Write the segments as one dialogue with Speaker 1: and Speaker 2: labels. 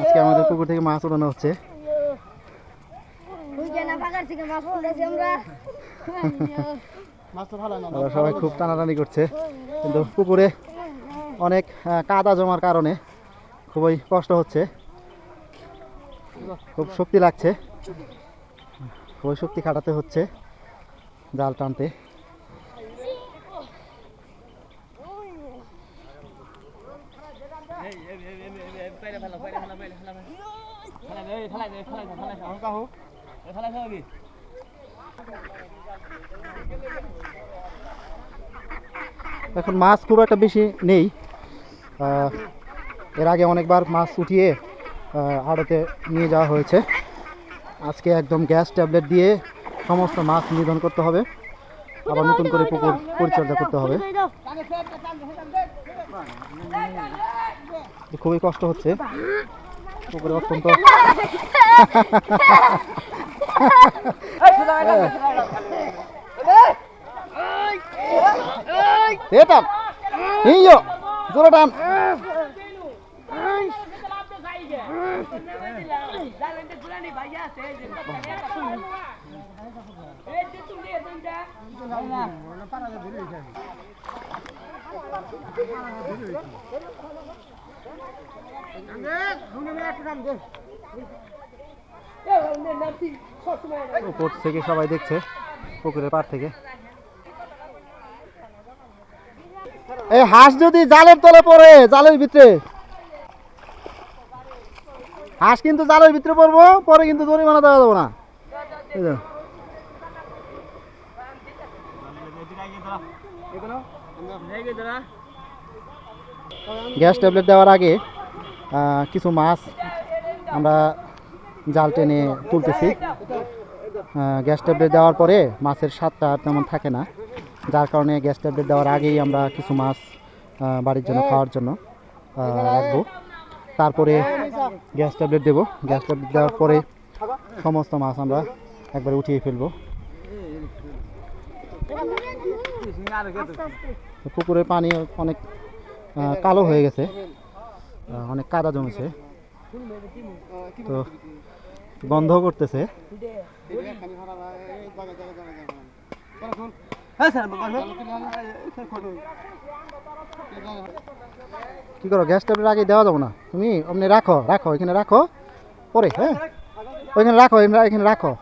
Speaker 1: আজকে আমাদের পুকুর থেকে মাছ উঠানো হচ্ছে। সবাই খুব টানাটানি করছে, কিন্তু পুকুরে অনেক কাদা জমার কারণে খুবই কষ্ট হচ্ছে। খুব শক্তি লাগছে। খুবই শক্তি খাটাতে হচ্ছে জাল টানতে। এখন মাছ খুব একটা বেশি নেই। এর আগে অনেকবার মাছ উঠিয়ে আড়তে নিয়ে যাওয়া হয়েছে। আজকে একদম গ্যাস ট্যাবলেট দিয়ে সমস্ত মাছ নিধন করতে হবে। আবার নতুন করে পুকুর পরিচর্যা করতে হবে। খুবই কষ্ট হচ্ছে। পুকুরে অত্যন্ত। এ টান। হিও জোরে টান। উপর থেকে সবাই দেখছে পুকুরের পার থেকে। এই হাঁস যদি জালের তলে পড়ে জালের ভিতরে। হাঁস কিন্তু জালের ভিতরে পড়ব পরে কিন্তু জরিমানা দেওয়া যাব না। এই যে। গ্যাস ট্যাবলেট দেওয়ার আগে কিছু মাছ আমরা জাল টেনে তুলতেছি। গ্যাস ট্যাবলেট দেওয়ার পরে মাছের স্বাদটা আর তেমন থাকে না। যার কারণে গ্যাস ট্যাবলেট দেওয়ার আগেই আমরা কিছু মাছ বাড়ির জন্য খাওয়ার জন্য রাখব। তারপরে গ্যাস ট্যাবলেট দেবো। গ্যাস ট্যাবলেট দেওয়ার পরে সমস্ত মাছ আমরা একবারে উঠিয়ে ফেলব। পুকুরের পানি অনেক কালো হয়ে গেছে। অনেক কাদা জমেছে। তো গন্ধ করতেছে। কি করো গ্যাস ট্যাবলেট আগে দেওয়া যাব না? তুমি অমনি রাখো রাখো এখানে রাখো। পরে হ্যাঁ? ওইখানে রাখো এখানে এখানে রাখো।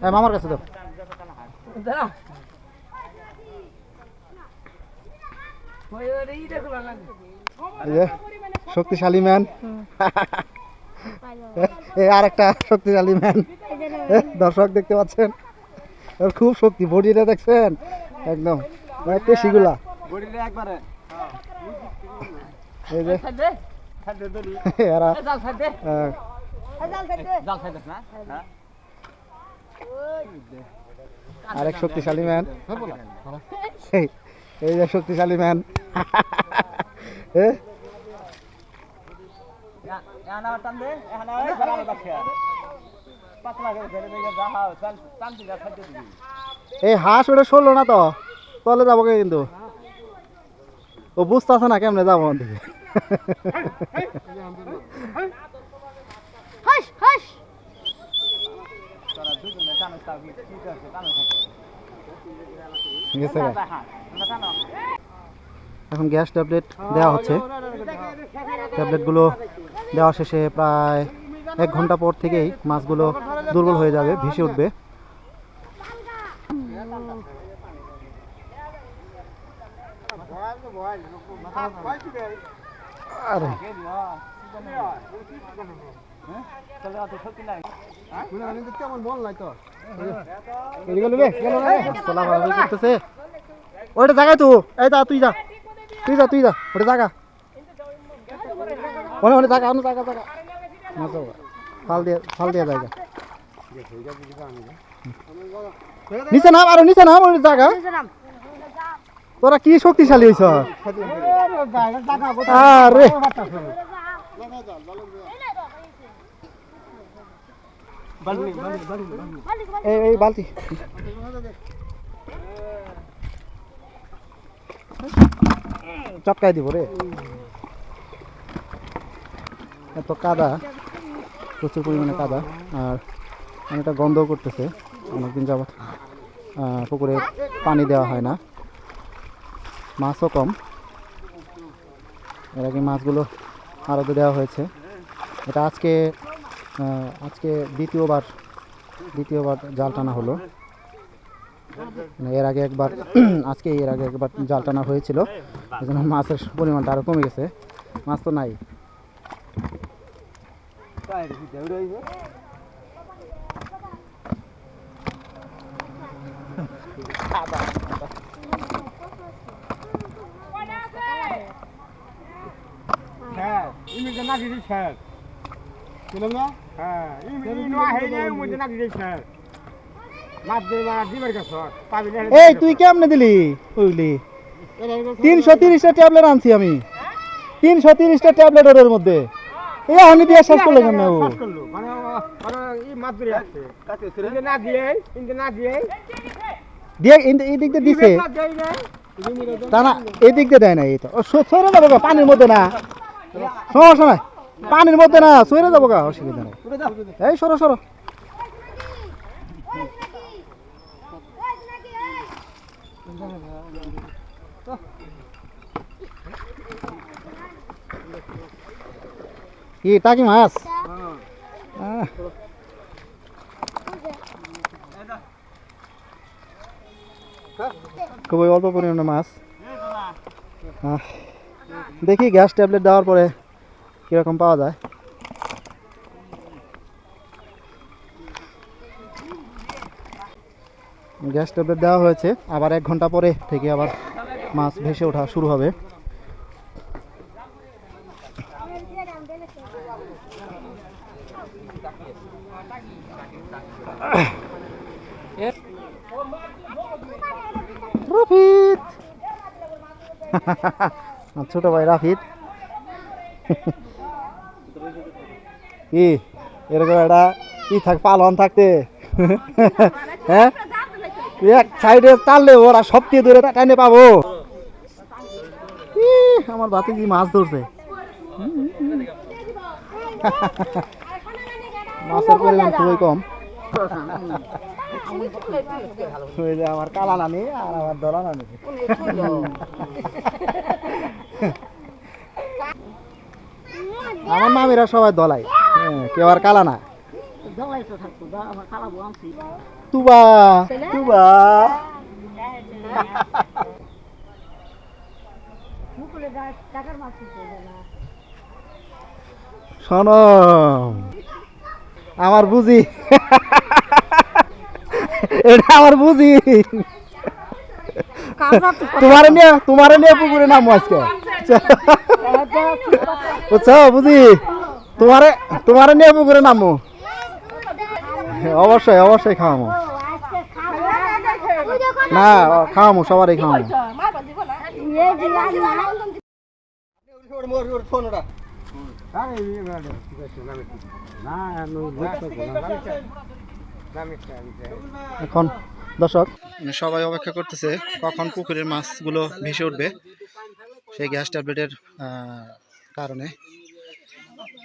Speaker 1: হ্যাঁ মামার কাছে দাও এই যে শক্তিশালী ম্যান আর একটা শক্তিশালী ম্যান দর্শক দেখতে পাচ্ছেন? খুব শক্তি, বডিটা দেখছেন? একদম। মানে পেশিগুলা। আরেক শক্তিশালী ম্যান এই যে শক্তিশালী ম্যান এই হাঁস ওটা সরলো না তো? তলে যাব কিন্তু? ও বুঝতেছে না কেমনে যাব ওখান থেকে।
Speaker 2: হাস হাস।
Speaker 1: গেছে এখন গ্যাস ট্যাবলেট দেওয়া হচ্ছে। ট্যাবলেটগুলো দেওয়া শেষে প্রায় এক ঘণ্টা পর থেকেই মাছগুলো দুর্বল হয়ে যাবে ভেসে উঠবে। আরে। ওইটা জায়গায় তো এই যা তুই যা তুই যা তুই যা ওটা জায়গা ওনে ওনে জায়গা ওনে জায়গা জায়গা মাছ। ফাল দিয়ে ফাল দিয়ে জায়গা নিচে নাম আরও নিচে নাম ওই জায়গা তোরা কি শক্তিশালী হইছ এই এই বালতি। চটকাই দিব রে। এত কাদা প্রচুর পরিমাণে কাদা। আর অনেকটা গন্ধও করতেছে অনেকদিন আহ, পুকুরে পানি দেওয়া হয় না। মাছও কম। এর আগে মাছগুলো আরতে দেওয়া হয়েছে। এটা আজকে আজকে দ্বিতীয়বার দ্বিতীয়বার জাল টানা হলো। মানে এর আগে একবার, আজকে এর আগে একবার জাল টানা হয়েছিল। এই জন্য মাছের পরিমাণটা আরও কমে গেছে। মাছ তো নাই।
Speaker 2: হ্যাঁ না? হ্যাঁ
Speaker 1: এই তুই কেমনে দিলি? বুঝলি তিনশো তিরিশটা ট্যাবলেট আনছি আমি। তিনশো তিরিশটা ট্যাবলেট ওর মধ্যে। এই আমি দিয়ে শেষ করলে কেন ও?
Speaker 2: দিয়ে দিয়ে
Speaker 1: দিছে। দিয়ে দেয় না এই তো। সরে যাব পানির মধ্যে না। সমস্যা নাই পানির মধ্যে না সরে যাব গা অসুবিধা নেই। এই সরো সরো। কি টাকি মাছ। খুবই অল্প পরিমাণে মাছ। দেখি গ্যাস ট্যাবলেট দেওয়ার পরে কীরকম পাওয়া যায়? গ্যাস ট্যাবলেট দেওয়া হয়েছে, আবার এক ঘণ্টা পরে থেকে আবার মাছ ভেসে ওঠা শুরু হবে। ছোট ভাই রাফিদ কি এরকম একটা ই থাক পালন থাকতে। হ্যাঁ? এক সাইডে টানলে ওরা সবচেয়ে দূরে টাইনে পাবো। ইহ, আমার বাতি কি মাছ ধরছে? মাছের পরিমাণ খুবই কম। আমার কালা নানি আর আমার দলা নানি। আমার মামিরা সবাই দলাই। কেউ আর কালা না? তুবা তুবা। আমার বুঝি। এটা আমার বুঝি। তোমার নিয়ে তোমারে নিয়ে পুকুরে নামো আজকে। বুঝছ বুঝি? তোমারে তোমারে নিয়ে পুকুরে নামো অবশ্যই অবশ্যই খাওয়ামো না খাওয়ামো সবারই খাওয়ামো এখন, দর্শক। সবাই অপেক্ষা করতেছে কখন পুকুরের মাছগুলো ভেসে উঠবে সেই গ্যাস ট্যাবলেটের কারণে।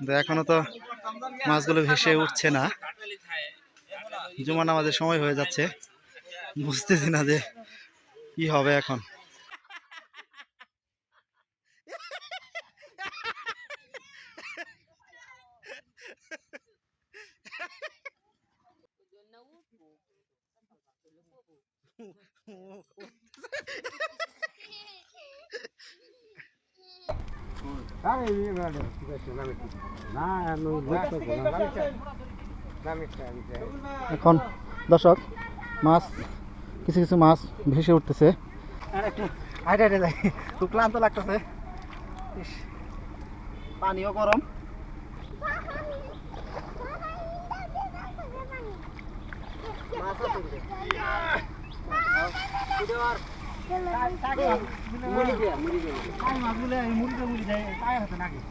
Speaker 1: কিন্তু এখনও তো মাছগুলো ভেসে উঠছে না। জুমা নামাজের সময় হয়ে যাচ্ছে। বুঝতেছি না যে কি হবে এখন
Speaker 2: আরে ইমি না দে ঠিক আছে না আমি বুঝতে পারলাম না আমি
Speaker 1: এখন দর্শক মাছ কিছু কিছু মাছ ভেসে উঠতেছে। হাইটে হাইটে যাই খুব ক্লান্ত লাগতেছে। ইস, পানিও গরম। একটু
Speaker 2: একটা
Speaker 1: খাবার দিয়ে আরে দেখো না দেখো ছেড়ে আছে এনে এদিকে দাও
Speaker 3: ধারে
Speaker 1: এদিকে দাও এদিকে দাও এদিকে দাও
Speaker 3: এই যে মাছ দাও এই যে তলে তলে
Speaker 2: এই করে এই করে খসা কি হব খসা কি হব
Speaker 1: ঠিক আছে। নিয়ে নিচে
Speaker 3: তোরা ভালো আছে
Speaker 2: আবার আরেকটা দিন আমারও হবে এবার অবশ্যই নিও নিয়ে এটা
Speaker 3: নিচে
Speaker 1: নিচে জাল নিচে এই তো গানে ছিড়বো তো কাহি কত বড় নিচে আতো এটা এটা ধরো ওই যে ধরে নিয়ে এই বাটি দাও বাটি দাও বাটি দাও আলাই দাও আলাই দাও
Speaker 2: এই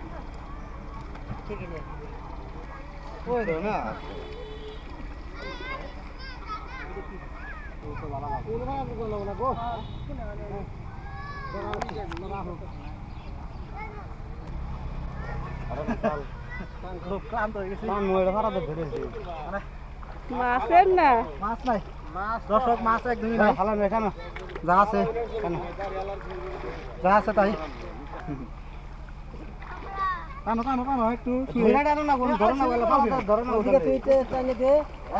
Speaker 2: হাত কাছে নলি লেগি ধরলামি
Speaker 1: এটা তো কিছু একটা রাস্তা
Speaker 3: ওই বারে রাখ
Speaker 2: নলি কই দাও না আবার বুঝে দিব
Speaker 1: আমার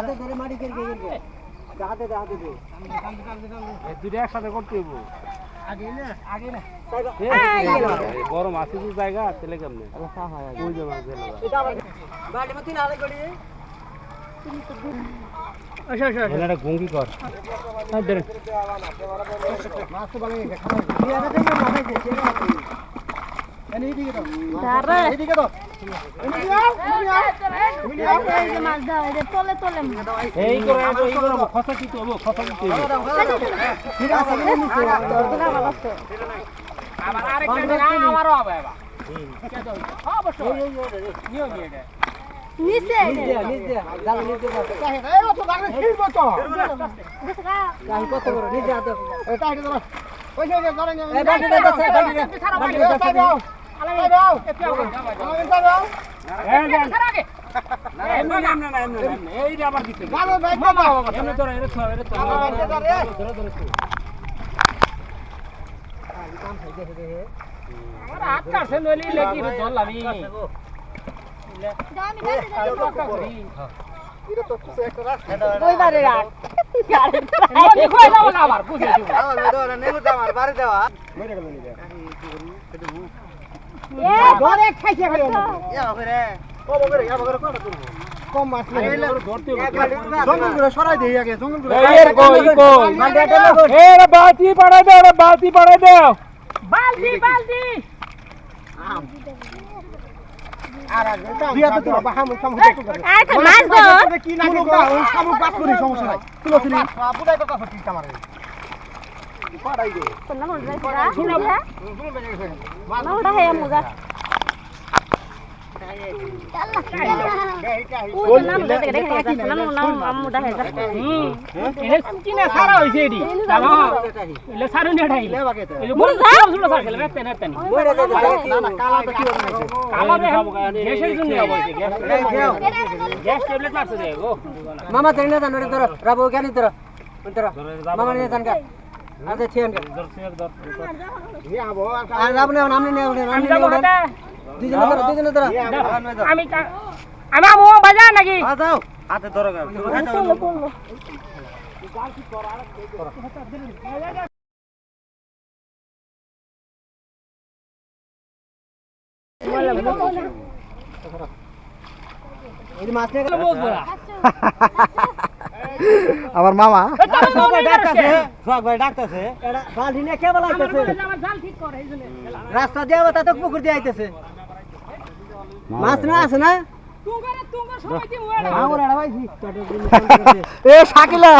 Speaker 2: ধরে
Speaker 1: করে করে করে আগে দিয়া তো তোর বাহা মুখ সামু দেখো করে?
Speaker 3: আয় খালি মাছ ধর
Speaker 1: কি না কি ওই সামু পাস করি সমস্যা নাই তুলো ছিলি বুড়াই কথা কি কামারে পাড়াই দে
Speaker 3: তোর নাম হল রাইসা শুনে যা নাম ওটা হে মুজা ওই যে নাম দেখে দেখে দেখে নাম নাম আমুটা হে যা
Speaker 2: হুম এনে কিনা সারা হইছে এডি জানো এলে সারু নে ঠাই
Speaker 1: লেবাকে তো
Speaker 2: এই যে বড় ছোট সার গো
Speaker 4: মামা তেনে জানো তোর রাবো কেন তোর মামা নিয়ে জানকা আচ্ছা
Speaker 1: ইয়া বো
Speaker 4: আর রাবো না নিয়ে নাম
Speaker 2: আমি
Speaker 4: নিয়ে
Speaker 2: যাব হাতে।
Speaker 4: দুজন তোর
Speaker 2: আমি আমি আমো বাজা নাকি?
Speaker 4: আ হাতে ধরো মাছ নিয়ে গেল।
Speaker 1: আমার মামা।
Speaker 4: আইতাছে রাস্তা দিয়ে তা তো পুকুর দিয়ে আইতাছে। মাছ না আছে না?
Speaker 1: এ শাকিলা!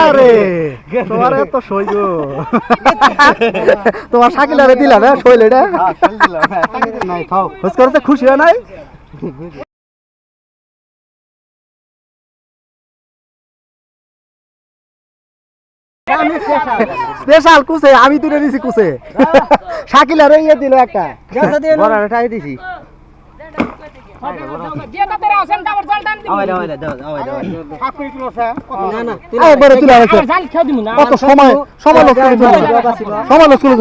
Speaker 1: আরে তোমার এত তোমার শাকিলারে দিলা না শৈল এটা? নাই খাও খোঁজ করতে খুশি হয় নাই? স্পেশাল কুসে আমি তুলে দিছি কুসে শাকিলারে ইয়ে দিল একটা। বড় টাই দিছি কত সময় সময় লস করে সময় লস করে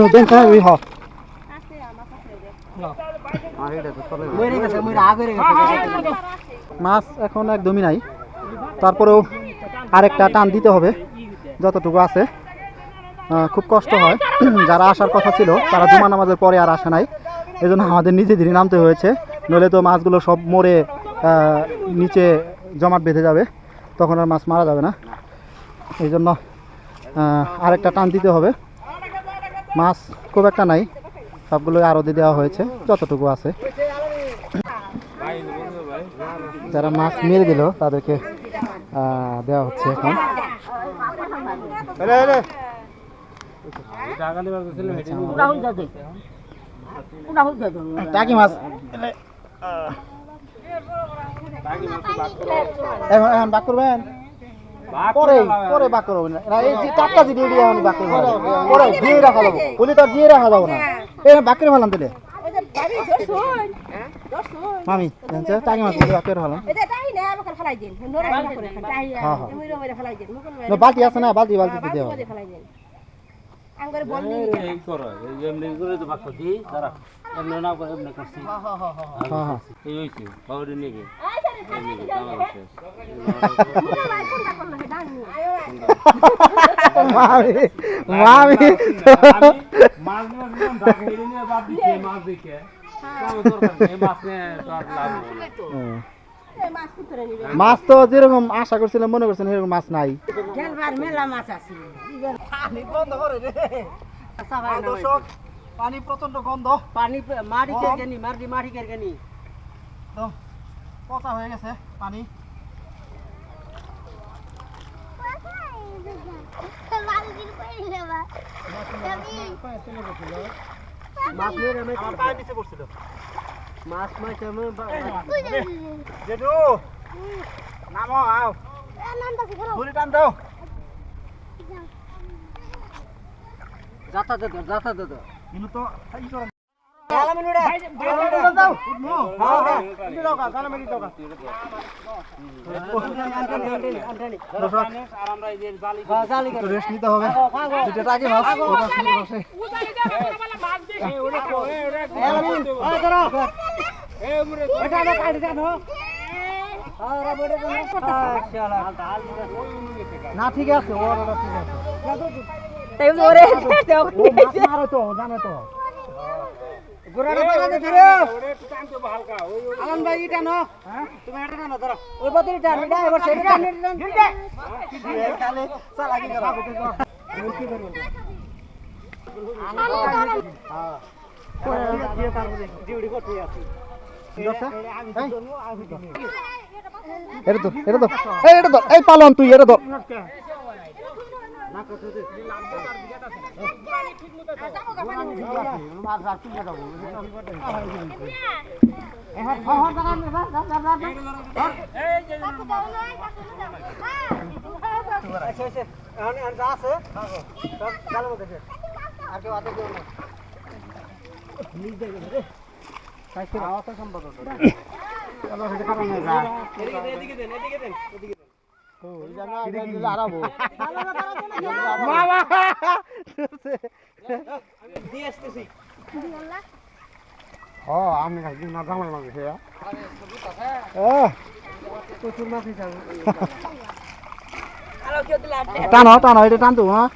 Speaker 1: মাছ এখন একদমই নাই। তারপরেও আরেকটা টান দিতে হবে যতটুকু আছে। খুব কষ্ট হয়। যারা আসার কথা ছিল, তারা জুমা নামাজের পরে আর আসে নাই। এজন্য আমাদের নিজে নিজেদেরই নামতে হয়েছে। নইলে তো মাছগুলো সব মরে নিচে জমাট বেঁধে যাবে। তখন আর মাছ মারা যাবে না। এই জন্য আরেকটা টান দিতে হবে। মাছ খুব একটা নাই। সবগুলো আরও দিয়ে দেওয়া হয়েছে, যতটুকু আছে। যারা মাছ মেরে দিল, তাদেরকে দেওয়া হচ্ছে এখন
Speaker 2: এরে এরে
Speaker 3: পুরা হয়ে যাবে পুরা হয়ে যাবে
Speaker 1: টাকি মাছ। এখন এখন বাক করবেন? পরে পরে বাক করবেন। না এই যে টাটকা যে দিয়ে দিয়ে এখন বাক করবেন। পরে দিয়ে রাখা যাব বলি তো দিয়ে রাখা যাব না। এই বাক করে ফেলাম তাহলে। মামি টাকি মাছ দিয়ে বাক করে ফেলাম হ্যাঁ, হ্যাঁ। না, বালতি আছে না বালতি বালতিতে দেওয়া হবে।
Speaker 5: এই করো এই এমনি করে তো বাক্য দি দাঁড়া। এমনি না করে এমনি করছি।
Speaker 1: হ্যাঁ হ্যাঁ
Speaker 5: এই হইছে বাউরি নিগে এই নিগে কামাল শেষ।
Speaker 1: মামি মামি
Speaker 5: মাছ তো।
Speaker 1: মাছ যেরকম আশা করছিলাম মনে করছিলাম সেরকম মাছ নাই।
Speaker 3: মেলা মাছ আছে।
Speaker 1: পানি প্রচণ্ড গন্ধ
Speaker 4: পানি মারি কে গেনি মারি মারি কে গেনি
Speaker 1: পচা হয়ে গেছে পানি
Speaker 4: মাছ মেরে
Speaker 1: পায়ের নিচে পড়ছিল
Speaker 4: মাছ মাছ
Speaker 1: টান দাও
Speaker 4: যাতা দে যাতা দে
Speaker 1: কিন্তু তো ই করে
Speaker 5: আর আমরা এই যে জালি
Speaker 4: জালি
Speaker 1: রেস্ট নিতে হবে। দুটো টাকি মাছ ওটা শুরু বসে না। ঠিক আছে ওর ঠিক আছে।
Speaker 3: তাই ওরে
Speaker 1: মারে তো জানে তো।
Speaker 4: গোড়াটা ধরে। ভাই এটা নো তুমি এটা না ধরো। ওই বাতিল টান এটা এবার সেটা টান এটা টান।
Speaker 1: কালে চালাকি এটা তো এটা তো এই এটা তো এই পালন তুই এটা তো
Speaker 4: এদিকে দেন এদিকে দেন। এদিকে
Speaker 2: আমি না জামাই মাছ
Speaker 4: প্রচুর মাছ
Speaker 1: টানো টানো এটা টানতো হ্যাঁ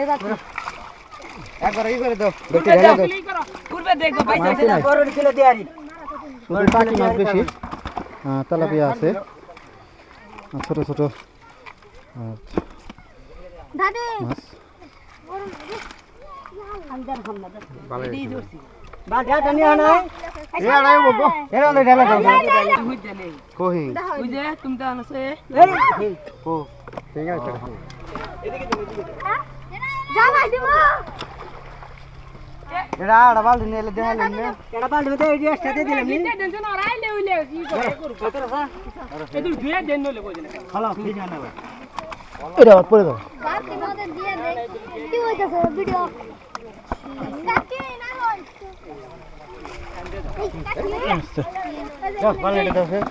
Speaker 4: না
Speaker 1: একবার ই করে দাও। দেখতে ঢেলে দাও মাছ নাই।
Speaker 4: বড় ছিল দেয়ারি।
Speaker 1: শুধু টাকি মাছ বেশি। তেলাপিয়া আছে। আর ছোট ছোট। মাছ।
Speaker 2: এ আড়াই
Speaker 4: ঢেলা দাও।
Speaker 1: কহি।
Speaker 2: ঠিক আছে।
Speaker 1: এটা আর বালতি নিয়ে এলে দেখালেন না
Speaker 4: এটা পাল্টে মতো এই একসাথে দিলাম নি
Speaker 1: হ্যালো ঠিক আছে এটা আবার পড়ে দাও
Speaker 6: কি হইতাছে ভিডিও কাকে না
Speaker 1: এটা দাও
Speaker 5: কি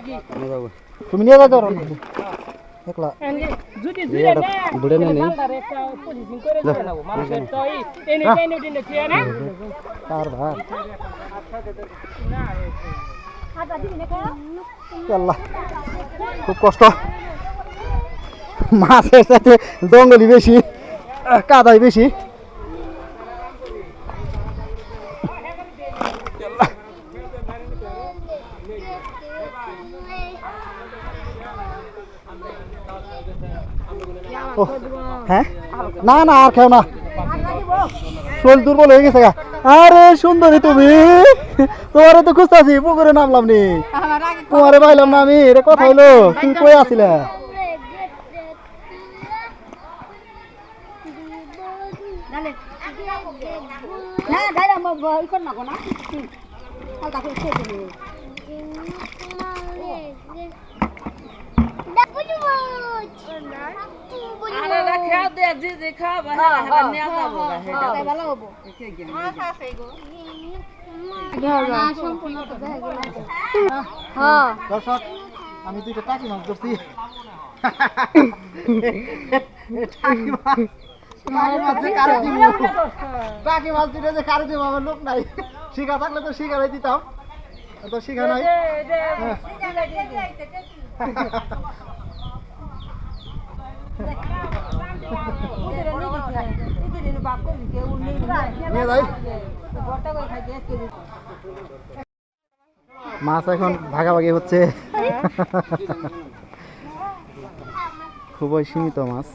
Speaker 5: কে
Speaker 1: তুমি নিয়ে যাও একলা। বুড়ে নেই। তার ভাত
Speaker 6: হাতা দিবি না। কেন
Speaker 1: আল্লাহ খুব কষ্ট। মাছের সাথে জঙ্গলি বেশি কাদাই বেশি। হ্যাঁ না না আর খেও না শরীর দুর্বল হয়ে গেছে আরে সুন্দরী তুমি তোমারে তো খুঁজতে আছি পুকুরে নামলাম নি তোমারে পাইলাম না আমি এটা কথা হইল তুমি কই আছিলা
Speaker 6: Dale.
Speaker 3: না না গো না হালকা করে খেয়ে দিবি
Speaker 7: আরে রাখা দে জি জি খাবা হ্যাঁ হ্যাঁ নিয়ে যাব গা হেডা
Speaker 3: তাই ভালো হব
Speaker 6: হ্যাঁ
Speaker 1: দর্শক আমি দুইটা টাকি মাছ ধরছি টাকি মাছ টাকি মাছ দুইটা যে কারে দিব আমার লোক নাই শিখা থাকলে তো শিখারাই দিতাম তো শিখা নাই মাছ এখন ভাগাভাগি হচ্ছে। খুবই সীমিত মাছ।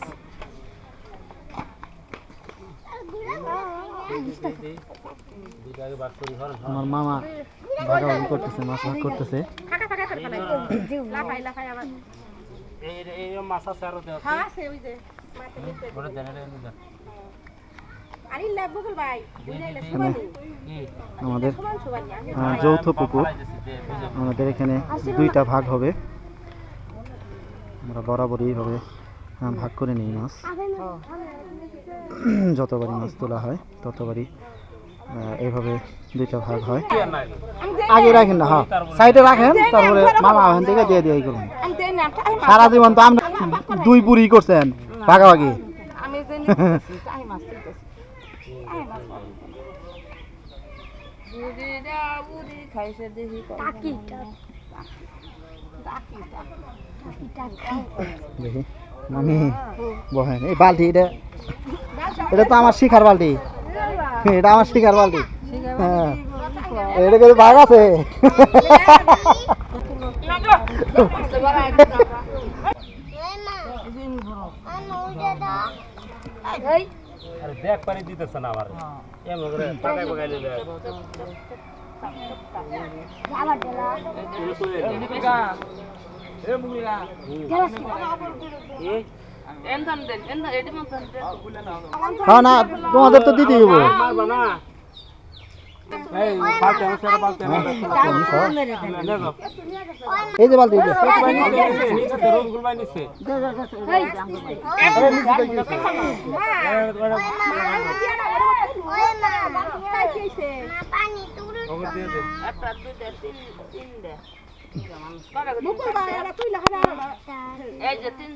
Speaker 1: আমার মামা ভাগাভাগি করতেছে মাছ ভাগ করতেছে।
Speaker 5: এই এই মাছ আছে আরও দেওয়া
Speaker 3: হ্যাঁ সে ওই যে।
Speaker 5: ওটা দেন এটা এনে দেন।
Speaker 3: আরে লাগবো ভাই
Speaker 1: আমাদের যৌথ পুকুর। আমাদের এখানে দুইটা ভাগ হবে। আমরা বরাবরই এইভাবে ভাগ করে নিই মাছ। যতবারই মাছ তোলা হয় ততবারই এইভাবে দুইটা ভাগ হয়? আগে রাখেন না হ্যাঁ। সাইডে রাখেন তারপরে মামা ওখান থেকে দিয়ে দিয়ে করুন সারা জীবন তো আমরা দুই বুড়ি করছেন ভাগাভাগি।
Speaker 7: দেখি
Speaker 6: টাকি
Speaker 1: দেখি মামি বহেন এই বালতি এটা এটা তো আমার শিখার বালতি এটা আমার শিখার বালতি হ্যাঁ এটা কিন্তু ভাগ আছে
Speaker 6: এই
Speaker 5: আরে দেখ পানি দিতেছে না আমার এমন করে টাকায় বগাইলে দেয়।
Speaker 1: হ্যাঁ না তোমাদের তো দিতে হইব।
Speaker 5: এই
Speaker 1: যে বালতি
Speaker 7: এই যে। তিন